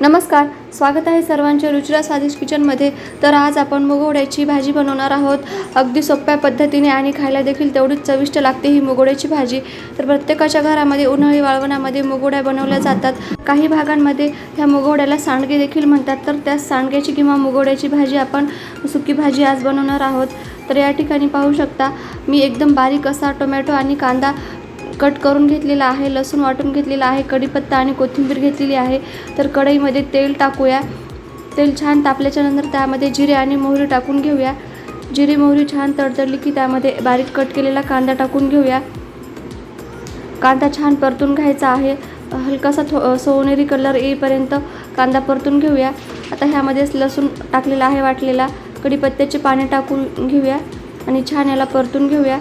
नमस्कार स्वागत आहे सर्वांचे रुचिरा स्वादिष्ट किचनमध्ये. तर आज आपण मुगवड्याची भाजी बनवणार आहोत. अगदी सोप्या पद्धतीने आणि खायला देखील तेवढीच चविष्ट लागते ही मुगवड्याची भाजी. तर प्रत्येकाच्या घरामध्ये उन्हाळी वाळवणामध्ये मुगवड्या बनवल्या जातात. काही भागांमध्ये ह्या मुगवड्याला सांडगे देखील म्हणतात. तर त्या सांडग्याची किंवा मुगवड्याची भाजी आपण सुकी भाजी आज बनवणार आहोत. तर या ठिकाणी पाहू शकता मी एकदम बारीक असा टोमॅटो आणि कांदा कट करून घेतलेला आहे लसूण वाटून घेतलेला आहे कढीपत्ता आणि कोथिंबीर घेतलेली आहे. तर कढईमध्ये तेल टाकूया. तेल छान तापल्याच्यानंतर त्यामध्ये जिरे आणि मोहरी टाकून घेऊया. जिरे मोहरी छान तडतडली की त्यामध्ये बारीक कट केलेला कांदा टाकून घेऊया. कांदा छान परतून घ्यायचा आहे. हलकासा थो सोनेरी कलर येईपर्यंत कांदा परतून घेऊया. आता ह्यामध्येच लसूण टाकलेला आहे वाटलेला. कढीपत्त्याचे पाणी टाकून घेऊया आणि छान याला परतून घेऊया.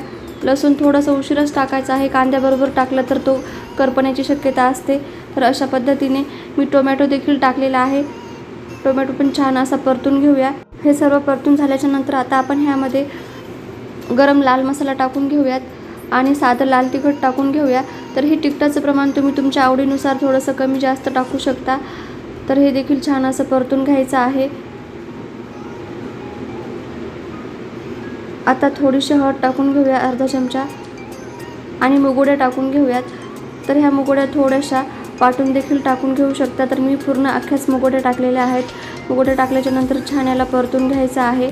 लसूण थोडंसं उशीरच टाकायचं आहे. कांद्याबरोबर टाकलं तर तो करपण्याची शक्यता असते. तर अशा पद्धतीने मी टोमॅटो देखील टाकलेला आहे. टोमॅटो पण छान असा परतून घेऊया. हे सर्व परतून झाल्याच्यानंतर आता आपण ह्यामध्ये गरम लाल मसाला टाकून घेऊयात आणि साधं लाल तिखट टाकून घेऊया. तर हे तिखटाचं प्रमाण तुम्ही तुमच्या आवडीनुसार थोडंसं कमी जास्त टाकू शकता. तर हे देखील छान असं परतून घ्यायचं आहे. आता थोडीशी हळद टाकून घेऊया अर्धा चमचा. आणि मुगोड्या टाकून घेऊयात. तर ह्या मुगोड्या थोड्याशा वाटून देखील टाकून घेऊ शकता. तर मी पूर्ण अख्ख्याच मुगोड्या टाकलेल्या आहेत. मुगोड्या टाकल्याच्या नंतर छान याला परतून घ्यायचं आहे.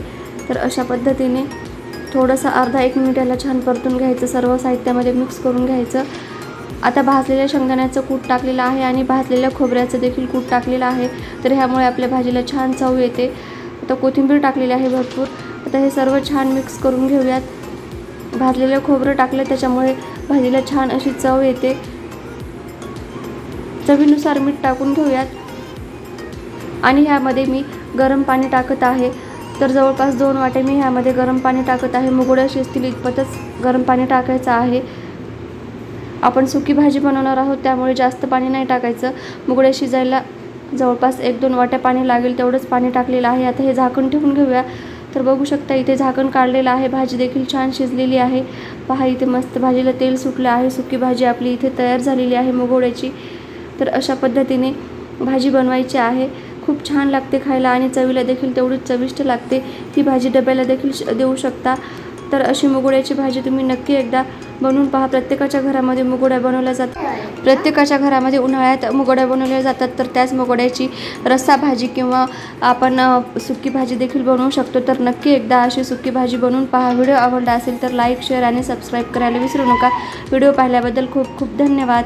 तर अशा पद्धतीने थोडंसं अर्धा एक मिनिट याला छान परतून घ्यायचं. सर्व साहित्यामध्ये मिक्स करून घ्यायचं. आता भाजलेल्या शेंगदाण्याचं कूट टाकलेलं आहे आणि भाजलेल्या खोबऱ्याचं देखील कूट टाकलेलं आहे. तर ह्यामुळे आपल्या भाजीला छान चव येते. आता कोथिंबीर टाकलेली आहे भरपूर. आता हे सर्व छान मिक्स करून घेऊयात. भाजलेलं खोबरं टाकलं त्याच्यामुळे भाजीला छान अशी चव येते. चवीनुसार मीठ टाकून घेऊयात. आणि ह्यामध्ये मी गरम पाणी टाकत आहे. तर जवळपास दोन वाटे मी ह्यामध्ये गरम पाणी टाकत आहे. मुगोड्या शिजतील इतपतच गरम पाणी टाकायचं आहे. आपण सुकी भाजी बनवणार आहोत त्यामुळे जास्त पाणी नाही टाकायचं. मुगड्या शिजायला जवळपास एक दोन वाट्या पाणी लागेल तेवढंच पाणी टाकलेलं आहे. आता हे झाकण ठेवून घेऊया. तर बघू शकता इथे झाकण काढलेलं आहे. भाजी देखील छान शिजलेली आहे. पहा इथे मस्त भाजीला तेल सुटलं आहे. सुकी भाजी आपली इथे तयार झालेली आहे मोगोड्याची तर अशा पद्धतीने भाजी बनवायची आहे. खूप छान लागते खायला आणि चवीला देखील तेवढीच चविष्ट लागते. ती भाजी डब्याला देखील श- देऊ शकता. तर अशी मुगोड्याची भाजी तुम्ही नक्की एकदा बनवून पहा. प्रत्येकाच्या घरामध्ये मुगोड्या बनवल्या जातात. प्रत्येकाच्या घरामध्ये उन्हाळ्यात मुगोड्या बनवल्या जातात. तर त्याच मुगोड्याची रस्सा भाजी किंवा आपण सुकी भाजी देखील बनवू शकतो. तर नक्की एकदा अशी सुकी भाजी बनवून पहा. व्हिडिओ आवडला असेल तर लाईक शेअर आणि सबस्क्राईब करायला विसरू नका. व्हिडिओ पाहिल्याबद्दल खूप खूप धन्यवाद.